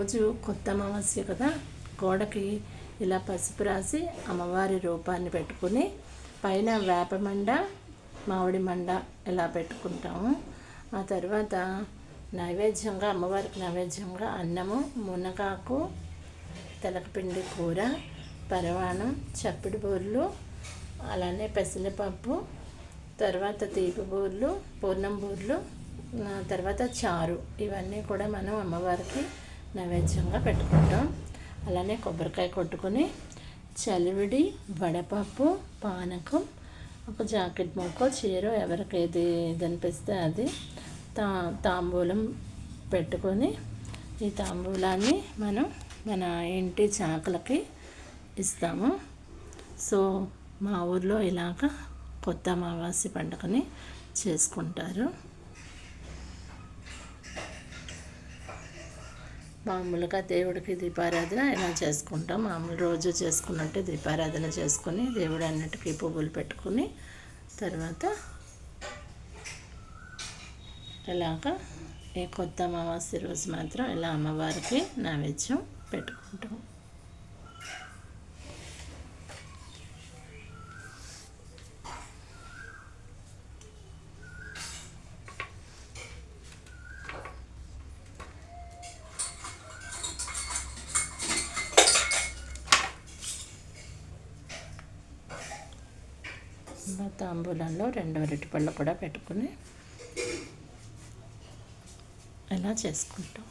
రోజు కొత్త అమావాస్య కదా గోడకి ఇలా పసుపు రాసి అమ్మవారి రూపాన్ని పెట్టుకుని పైన వేప మండ మామిడి మండ ఇలా పెట్టుకుంటాము. ఆ తర్వాత నైవేద్యంగా అమ్మవారికి నైవేద్యంగా అన్నము మునగాకు తెలకపిండి కూర పరవాణం చప్పిడి బూర్లు అలానే పెసరపప్పు తర్వాత తీపి బూర్లు పూర్ణం బూర్లు తర్వాత చారు. ఇవన్నీ కూడా మనం అమ్మవారికి నైవేద్యంగా పెట్టుకుంటాం. అలానే కొబ్బరికాయ కొట్టుకొని చలివిడి వడపప్పు పానకం ఒక జాకెట్ మొక్క చీర ఎవరికి ఏది ఇది అనిపిస్తే అది తా తాంబూలం పెట్టుకొని ఈ తాంబూలాన్ని మనం మన ఇంటి చాకులకి ఇస్తాము. సో మా ఊర్లో ఇలాగ కొత్త అమావాస్య పండుగని చేసుకుంటారు. మామూలుగా దేవుడికి దీపారాధన ఇలా చేసుకుంటాం మామూలు రోజు చేసుకున్నట్టే దీపారాధన చేసుకుని దేవుడు అన్నిటికీ పువ్వులు పెట్టుకుని తర్వాత ఇలాగ ఈ కొత్త అమావాస్య రోజు మాత్రం ఇలా అమ్మవారికి నైవేద్యం పెట్టుకుంటాం ఇలా తాంబూలంలో రెండు అరటిపళ్ళు కూడా పెట్టుకుని ఇలా చేసుకుంటాం?